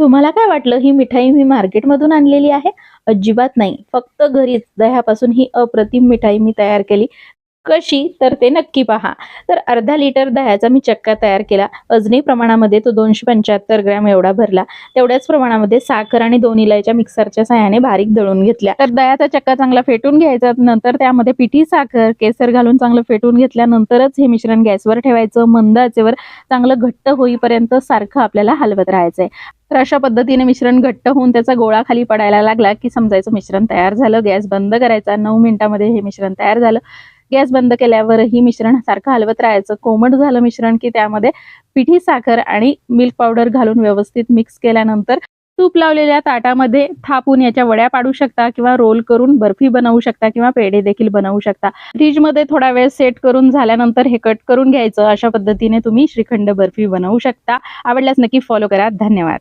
तुम्हाला काय वाटलं? ही मिठाई मी मार्केटमधून आणलेली आहे. अजिबात नाही. फक्त घरीच दह्यापासून ही अप्रतिम मिठाई मी तयार केली. कशी तर ते नक्की पहा. तर अर्धा लिटर दह्याचा मी चक्का तयार केला. अजनी प्रमाणामध्ये तो दोनशे पंच्याहत्तर ग्रॅम एवढा भरला. तेवढ्याच प्रमाणामध्ये साखर आणि दोन इलायच्या मिक्सरच्या सहाय्याने बारीक दळून घेतल्या. तर दह्याचा चक्का चांगला फेटून घ्यायचा नंतर त्यामध्ये पिठी साखर केसर घालून चांगलं फेटून घेतल्यानंतरच हे मिश्रण गॅसवर ठेवायचं. मंद आचेवर चांगलं घट्ट होईपर्यंत सारखं आपल्याला हलवत राहायचंय. तर अशा पद्धतीने मिश्रण घट्ट होऊन त्याचा गोळा खाली पडायला लागला की समजायचं मिश्रण तयार झालं. गॅस बंद करायचा. नऊ मिनिटामध्ये हे मिश्रण तयार झालं. गॅस बंद केल्यावरही मिश्रण सारखं हलवत राहायचं. कोमट झालं मिश्रण की त्यामध्ये पिठी साखर आणि मिल्क पावडर घालून व्यवस्थित मिक्स केल्यानंतर तूप लावलेल्या ताटामध्ये थापून याच्या वड्या पाडू शकता किंवा रोल करून बर्फी बनवू शकता किंवा पेढे देखील बनवू शकता. फ्रीजमध्ये थोडा वेळ सेट करून झाल्यानंतर हे कट करून घ्यायचं. अशा पद्धतीने तुम्ही श्रीखंड बर्फी बनवू शकता. आवडल्यास नक्की फॉलो करा. धन्यवाद.